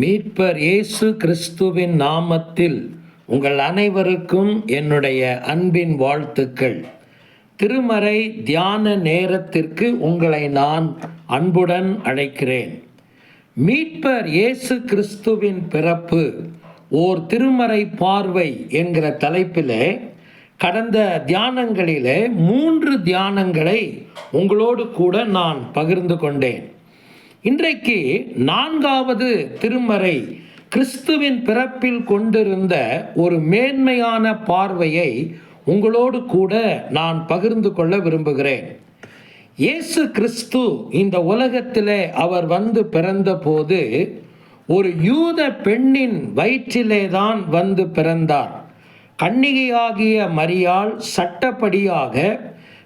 மீட்பர் இயேசு கிறிஸ்துவின் நாமத்தில் உங்கள் அனைவருக்கும் என்னுடைய அன்பின் வாழ்த்துக்கள். திருமறை தியான நேரத்திற்கு உங்களை நான் அன்புடன் அழைக்கிறேன். மீட்பர் இயேசு கிறிஸ்துவின் பிறப்பு ஓர் திருமறை பார்வை என்கிற தலைப்பிலே கடந்த தியானங்களிலே மூன்று தியானங்களை உங்களோடு கூட நான் பகிர்ந்து கொண்டேன். இன்றைக்கு நான்காவது திருமறை கிறிஸ்துவின் பிறப்பில் கொண்டிருந்த ஒரு மேன்மையான பார்வையை உங்களோடு கூட நான் பகிர்ந்து கொள்ள விரும்புகிறேன். இயேசு கிறிஸ்து இந்த உலகத்திலே அவர் வந்து பிறந்தபோது ஒரு யூத பெண்ணின் வயிற்றிலே தான் வந்து பிறந்தார். கன்னிகையாகிய மரியாள் சட்டப்படியாக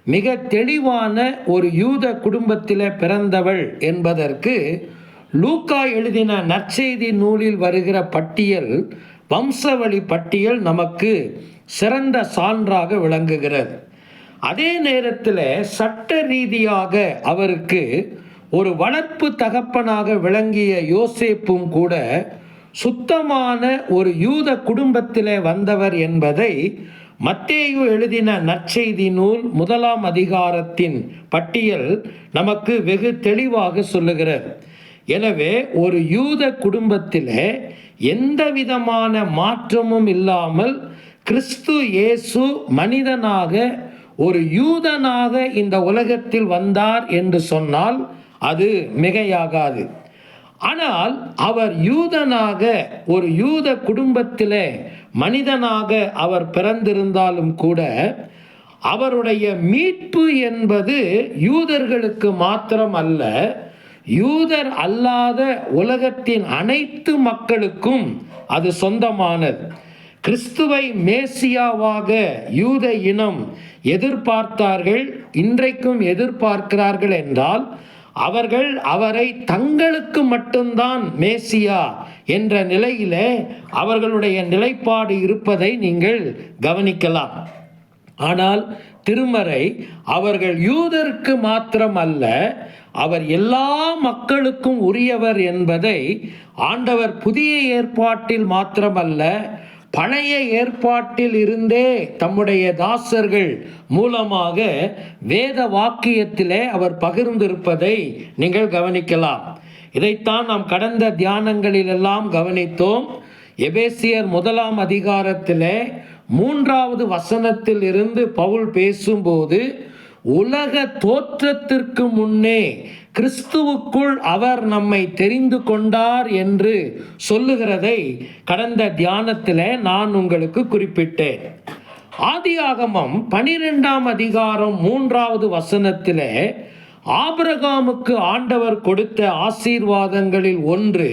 மிக தெளிவான ஒரு யூத குடும்பத்தில் பிறந்தவள் என்பதற்கு லூக்கா எழுதின நற்செய்தி நூலில் வருகிற பட்டியல் வம்சவழி பட்டியல் நமக்கு சிறந்த சான்றாக விளங்குகிறது. அதே நேரத்தில் சட்ட ரீதியாக அவருக்கு ஒரு வளர்ப்பு தகப்பனாக விளங்கிய யோசேப்பும் கூட சுத்தமான ஒரு யூத குடும்பத்தில் வந்தவர் என்பதை மத்தேயு எழுதின நற்செய்தி நூல் முதலாம் அதிகாரத்தின் பட்டியல் நமக்கு வெகு தெளிவாக சொல்லுகிறது எனவே ஒரு யூத குடும்பத்திலே எந்த விதமான மாற்றமும் இல்லாமல் கிறிஸ்து இயேசு மனிதனாக ஒரு யூதனாக இந்த உலகத்தில் வந்தார் என்று சொன்னால் அது மிகையாகாது. ஆனால் அவர் யூதனாக ஒரு யூத குடும்பத்திலே மனிதனாக அவர் பிறந்திருந்தாலும் கூட அவருடைய மீட்பு என்பது யூதர்களுக்கு மாத்திரம் அல்ல யூதர் அல்லாத உலகத்தின் அனைத்து மக்களுக்கும் அது சொந்தமானது. கிறிஸ்துவை மேசியாவாக யூத இனம் எதிர்பார்த்தார்கள் இன்றைக்கும் எதிர்பார்க்கிறார்கள் என்றால் அவர்கள் அவரை தங்களுக்கு மட்டும்தான் மேசியா என்ற நிலையிலே அவர்களுடைய நிலைப்பாடு இருப்பதை நீங்கள் கவனிக்கலாம். ஆனால் திருமறை அவர்கள் யூதருக்கு மாத்திரம் அல்ல அவர் எல்லா மக்களுக்கும் உரியவர் என்பதை ஆண்டவர் புதிய ஏற்பாட்டில் மாத்திரமல்ல பழைய ஏற்பாட்டில் இருந்தே தம்முடைய தாசர்கள் மூலமாக வேத வாக்கியத்திலே அவர் பகிர்ந்திருப்பதை நீங்கள் கவனிக்கலாம். இதைத்தான் நாம் கடந்த தியானங்களிலெல்லாம் கவனித்தோம். எபேசியர் முதலாம் அதிகாரத்திலே மூன்றாவது வசனத்தில் இருந்து பவுல் பேசும்போது உலக தோற்றத்திற்கு முன்னே கிறிஸ்துவுக்குள் அவர் நம்மை தெரிந்து கொண்டார் என்று சொல்லுகிறதை கடந்த தியானத்தில் நான் உங்களுக்கு குறிப்பிட்டேன். ஆதியாகமம் பனிரெண்டாம் அதிகாரம் மூன்றாவது வசனத்தில் ஆபிரகாமுக்கு ஆண்டவர் கொடுத்த ஆசீர்வாதங்களில் ஒன்று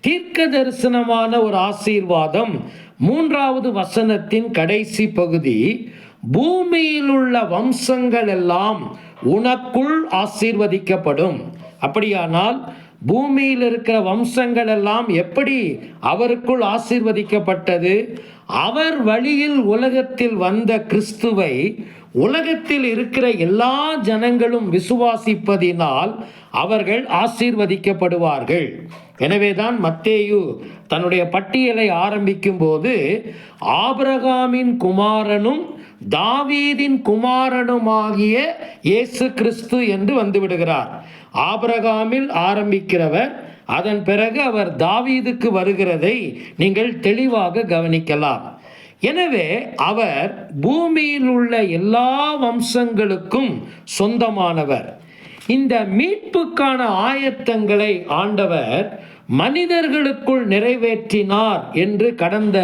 தீர்க்க தரிசனமான ஒரு ஆசீர்வாதம். மூன்றாவது வசனத்தின் கடைசி பகுதி பூமியில் உள்ள வம்சங்கள் எல்லாம் உனக்குள் ஆசீர்வதிக்கப்படும். அப்படியானால் பூமியில் இருக்கிற வம்சங்கள் எல்லாம் எப்படி அவருக்குள் ஆசீர்வதிக்கப்பட்டது? அவர் வழியில் உலகத்தில் வந்த கிறிஸ்துவை உலகத்தில் இருக்கிற எல்லா ஜனங்களும் விசுவாசிப்பதினால் அவர்கள் ஆசீர்வதிக்கப்படுவார்கள். எனவேதான் மத்தேயு தன்னுடைய பட்டியலை ஆரம்பிக்கும் போது ஆபிரகாமின் குமாரனும் தாவீதின் குமாரனுமாகிய இயேசு கிறிஸ்து என்று வந்துவிடுகிறார். ஆபரகாமில் ஆரம்பிக்கிறவர் அதன் பிறகு அவர் தாவீதுக்கு வருகிறதை நீங்கள் தெளிவாக கவனிக்கலாம். எனவே அவர் பூமியில் உள்ள எல்லா வம்சங்களுக்கும் சொந்தமானவர். இந்த மீட்புக்கான ஆயத்தங்களை ஆண்டவர் மனிதர்களுக்குள் நிறைவேற்றினார் என்று கடந்த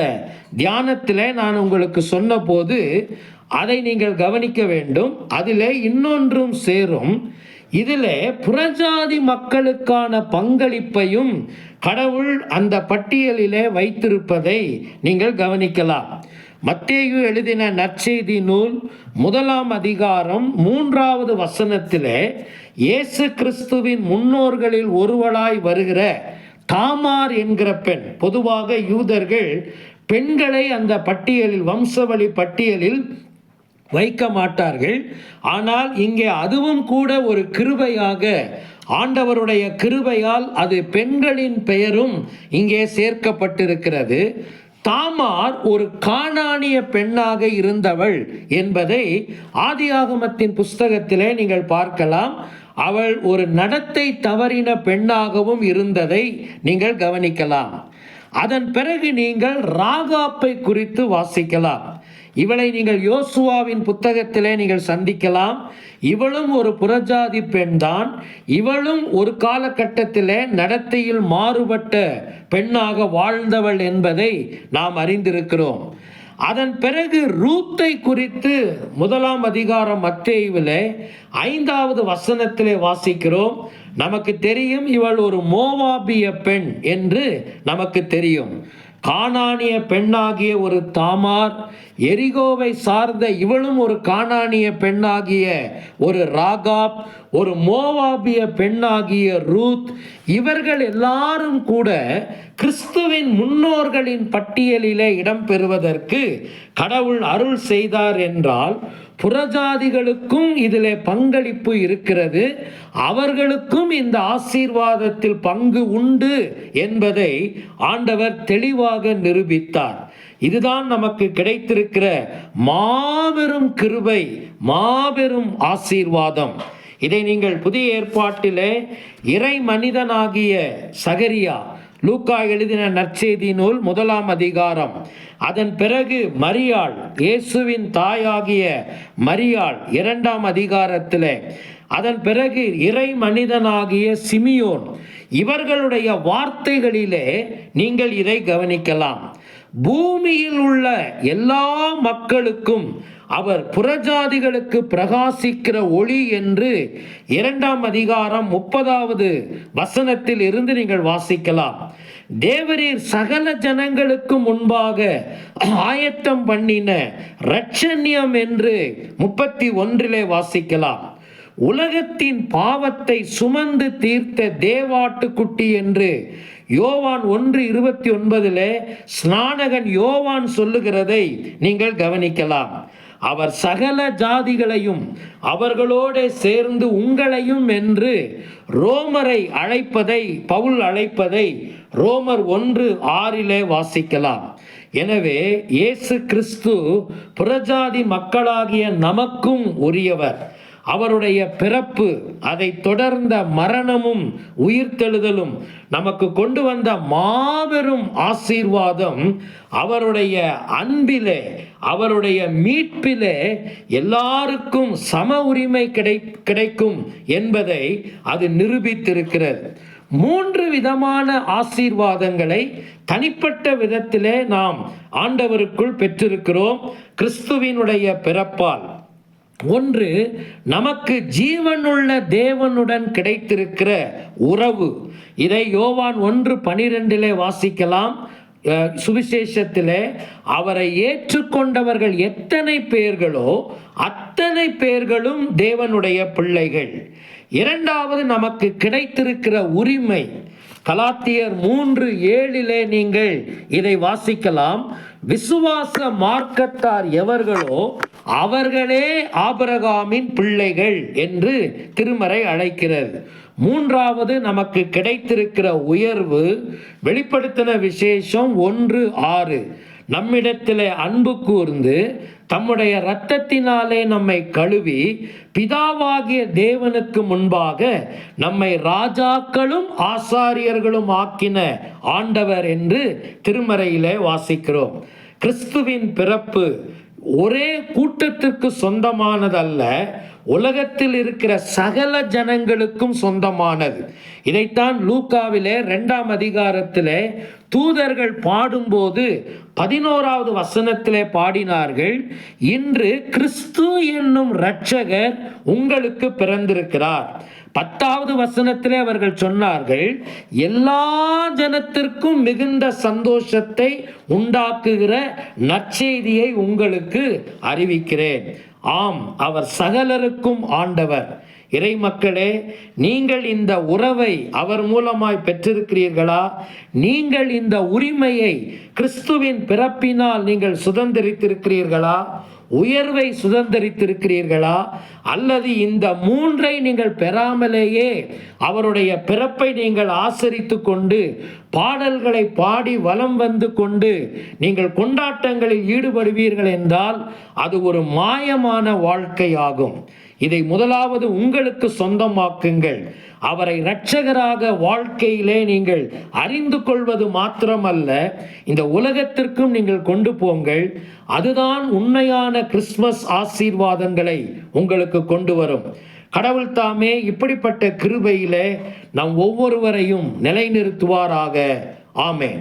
தியானத்தில் நான் உங்களுக்கு சொன்னபோது அதை நீங்கள் கவனிக்க வேண்டும். அதிலே இன்னொன்றும் சேரும். இதில் புறஜாதி மக்களுக்கான பங்களிப்பையும் கடவுள் அந்த பட்டியலிலே வைத்திருப்பதை நீங்கள் கவனிக்கலாம். மத்தேயு எழுதின நற்செய்தி நூல் முதலாம் அதிகாரம் மூன்றாவது வசனத்திலே இயேசு கிறிஸ்துவின் முன்னோர்களில் ஒருவளாய் வருகிற தாமார் என்கிற பெண். பொதுவாக யூதர்கள் பெண்களை அந்த பட்டியலில் வம்சவழி பட்டியலில் வைக்க மாட்டார்கள். ஆனால் இங்கே அதுவும் கூட ஒரு கிருபையாக ஆண்டவருடைய கிருபையால் அது பெண்களின் பெயரும் இங்கே சேர்க்கப்பட்டிருக்கிறது. தாமார் ஒரு காணானிய பெண்ணாக இருந்தவள் என்பதை ஆதியாகமத்தின் புஸ்தகத்திலே நீங்கள் பார்க்கலாம். அவள் ஒரு நடத்தை தவறின பெண்ணாகவும் இருந்ததை நீங்கள் கவனிக்கலாம். அதன் பிறகு நீங்கள் ராகாப்பை குறித்து வாசிக்கலாம். இவளை நீங்கள் யோசுவாவின் புத்தகத்திலே நீங்கள் சந்திக்கலாம். இவளும் ஒரு புறஜாதி பெண்தான். இவளும் ஒரு காலகட்டத்திலே நடத்தையில் மாறுபட்ட பெண்ணாக வாழ்ந்தவள் என்பதை நாம் அறிந்திருக்கிறோம். அதன் பிறகு ரூத்தை குறித்து முதலாம் அதிகாரம் மத்தேயுவிலே ஐந்தாவது வசனத்திலே வாசிக்கிறோம். நமக்கு தெரியும் இவள் ஒரு மோவாபிய பெண் என்று நமக்கு தெரியும். காணானிய பெண்ணாகிய ஒரு தாமார் எரிகோவை சார்ந்த இவளும் ஒரு காணானிய பெண்ணாகிய ஒரு ராகாப் ஒரு மோவாபிய பெண்ணாகிய ரூத் இவர்கள் எல்லாரும் கூட கிறிஸ்துவின் முன்னோர்களின் பட்டியலிலே இடம்பெறுவதற்கு கடவுள் அருள் செய்தார் என்றால் புறஜாதிகளுக்கும் இதில் பங்களிப்பு இருக்கிறது. அவர்களுக்கும் இந்த ஆசீர்வாதத்தில் பங்கு உண்டு என்பதை ஆண்டவர் தெளிவாக நிரூபித்தார். இதுதான் நமக்கு கிடைத்திருக்கிற மாபெரும் கிருபை மாபெரும் ஆசீர்வாதம். இதை நீங்கள் புதிய ஏற்பாட்டிலே இறை மனிதனாகிய சகரியா லூக்கா எழுதின நற்செய்தி நூல் முதலாம் அதிகாரம். அதன் பிறகு மரியாள் இயேசுவின் தாயாகிய மரியாள் இரண்டாம் அதிகாரத்திலே. அதன் பிறகு இறை மனிதனாகிய சிமியோன். இவர்களுடைய வார்த்தைகளிலே நீங்கள் இதை கவனிக்கலாம். பூமியில் உள்ள எல்லா மக்களுக்கும் அவர் புறஜாதிகளுக்கு பிரகாசிக்கிற ஒளி என்று இரண்டாம் அதிகாரம் முப்பதாவது வசனத்தில் இருந்து நீங்கள் வாசிக்கலாம். தேவரீர் சகல ஜனங்களுக்கு முன்பாக ஆயத்தம் பண்ணின ரட்சண்யம் என்று முப்பத்தி ஒன்றிலே வாசிக்கலாம். உலகத்தின் பாவத்தை சுமந்து தீர்த்த தேவாட்டுக்குட்டி என்று யோவான் ஒன்று இருபத்தி ஒன்பதிலே ஸ்நானகன் யோவான் சொல்லுகிறதை நீங்கள் கவனிக்கலாம். அவர் சகல ஜாதிகளையும் அவர்களோடு சேர்ந்து உங்களையும் என்று ரோமரை அழைப்பதை பவுல் அழைப்பதை ரோமர் ஒன்று ஆறிலே வாசிக்கலாம். எனவே இயேசு கிறிஸ்து புறஜாதி மக்களாகிய நமக்கும் உரியவர். அவருடைய பிறப்பு அதை தொடர்ந்த மரணமும் உயிர்த்தெழுதலும் நமக்கு கொண்டு வந்த மாபெரும் ஆசீர்வாதம் அவருடைய அன்பிலே அவருடைய மீட்பிலே எல்லாருக்கும் சம உரிமை கிடை கிடைக்கும் என்பதை அது நிரூபித்திருக்கிறது. மூன்று விதமான ஆசீர்வாதங்களை தனிப்பட்ட விதத்திலே நாம் ஆண்டவருக்குள் பெற்றிருக்கிறோம். கிறிஸ்துவினுடைய பிறப்பால். ஒன்று நமக்கு ஜீவனுள்ள தேவனுடன் கிடைத்திருக்கிற உறவு. இதை யோவான் ஒன்று பனிரெண்டிலே வாசிக்கலாம். அஹ், சுவிசேஷத்திலே அவரை ஏற்றுக்கொண்டவர்கள் எத்தனை பேர்களோ அத்தனை பேர்களும் தேவனுடைய பிள்ளைகள். இரண்டாவது நமக்கு கிடைத்திருக்கிற உரிமை. கலாத்தியர் மூன்று ஏழிலே நீங்கள் இதை வாசிக்கலாம். விசுவாச மார்க்கத்தார் எவர்களோ அவர்களே ஆபரகாமின் பிள்ளைகள் என்று திருமறை அழைக்கிறது. மூன்றாவது நமக்கு கிடைத்திருக்கிற உயர்வு வெளிப்படுத்தின விசேஷம் ஒன்று ஆறு. நம்மிடத்திலே அன்பு கூர்ந்து தம்முடைய இரத்தத்தினாலே நம்மை கழுவி பிதாவாகிய தேவனுக்கு முன்பாக நம்மை ராஜாக்களும் ஆசாரியர்களும் ஆக்கின ஆண்டவர் என்று திருமறையிலே வாசிக்கிறோம். கிறிஸ்துவின் பிறப்பு ஒரே கூட்டத்திற்கு சொந்தமானதல்ல உலகத்தில் இருக்கிற சகல ஜனங்களுக்கும் சொந்தமானது. இதைத்தான் லூக்காவிலே ரெண்டாம் அதிகாரத்திலே தூதர்கள் பாடும்போது பதினோராவது வசனத்திலே பாடினார்கள் இன்று கிறிஸ்து என்னும் இரட்சகர் உங்களுக்கு பிறந்திருக்கிறார். பத்தாவது வசனத்திலே அவர்கள் சொன்னார்கள் எல்லா ஜனத்திற்கும் மிகுந்த சந்தோஷத்தை உண்டாக்குகிற நற்செய்தியை உங்களுக்கு அறிவிக்கிறேன். ஆம் அவர் சகலருக்கும் ஆண்டவர். இறை மக்களே நீங்கள் இந்த உறவை அவர் மூலமாய் பெற்றிருக்கிறீர்களா? நீங்கள் இந்த உரிமையை கிறிஸ்துவின் பிறப்பினால் நீங்கள் சுதந்திரித்திருக்கிறீர்களா? உயர்வை சுதந்திரித்திருக்கிறீர்களா? அல்லது இந்த மூன்றை நீங்கள் பெறாமலேயே அவருடைய பிறப்பை நீங்கள் ஆசரித்து கொண்டு பாடல்களை பாடி வலம் வந்து கொண்டு நீங்கள் கொண்டாட்டங்களில் ஈடுபடுவீர்கள் என்றால் அது ஒரு மாயமான வாழ்க்கையாகும். இதை முதலாவது உங்களுக்கு சொந்தமாக்குங்கள். அவரை இரட்சகராக வாழ்க்கையிலே நீங்கள் அறிந்து கொள்வது மாத்திரமல்ல இந்த உலகத்திற்கும் நீங்கள் கொண்டு போங்கள். அதுதான் உண்மையான கிறிஸ்மஸ் ஆசீர்வாதங்களை உங்களுக்கு கொண்டு வரும். கடவுள் தாமே இப்படிப்பட்ட கிருபையிலே நம் ஒவ்வொருவரையும் நிலைநிறுத்துவாராக. ஆமேன்.